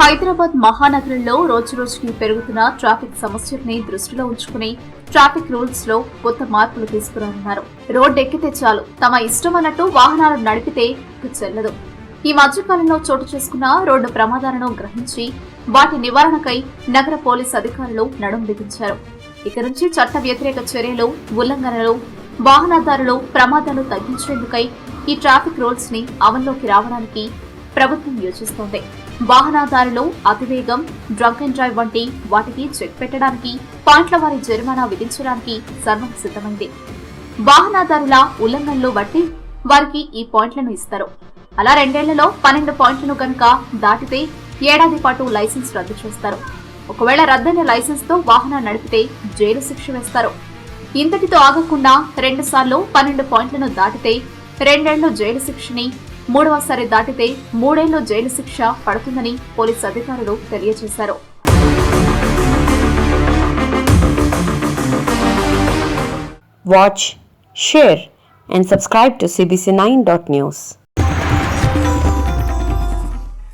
హైదరాబాద్ మహానగరంలో రోజురోజుకి పెరుగుతున్న ట్రాఫిక్ సమస్యల్ని దృష్టిలో ఉంచుకుని ట్రాఫిక్ రూల్స్లో కొత్త మార్పులు తీసుకురానున్నారు. రోడ్డు ఎక్కితే చాలు తమ ఇష్టం అన్నట్టు వాహనాలు నడిపితే చెల్లదు. ఈ మధ్యకాలంలో చోటు చేసుకున్న రోడ్డు ప్రమాదాలను గ్రహించి వాటి నివారణకై నగర పోలీస్ అధికారులు నడుం బిగించారు. ఇక నుంచి చట్ట వ్యతిరేక చర్యలు ఉల్లంఘనలు వాహనదారులు ప్రమాదాలు తగ్గించేందుకై ఈ ట్రాఫిక్ రూల్స్ని అమల్లోకి రావడానికి ప్రభుత్వం యోచిస్తోంది. వాహనాదారులు అతివేగం డ్రంక్ అండ్ డ్రైవ్ వంటి వాటికి చెక్ పెట్టడానికి పాయింట్ల వారి జరిమానా విధించడానికి సర్వం సిద్ధమైంది. వాహనాదారుల ఉల్లంఘనలు బట్టి వారికి ఈ పాయింట్లను ఇస్తారు. అలా రెండేళ్ళలో పన్నెండు పాయింట్లను కనుక దాటితే ఏడాది పాటు లైసెన్స్ రద్దు చేస్తారు. ఒకవేళ రద్దైన లైసెన్స్తో వాహనం నడిపితే జైలు శిక్ష వేస్తారు. ఇంతటితో ఆగకుండా రెండు సార్లు పన్నెండు పాయింట్లను దాటితే రెండేళ్ళు జైలు శిక్షని మూడవసారి దాటితే మూడేళ్ళు జైలు శిక్ష పడుతుందని పోలీసు అధికారులు తెలియజేశారు Watch, share, and subscribe to CBC9.news.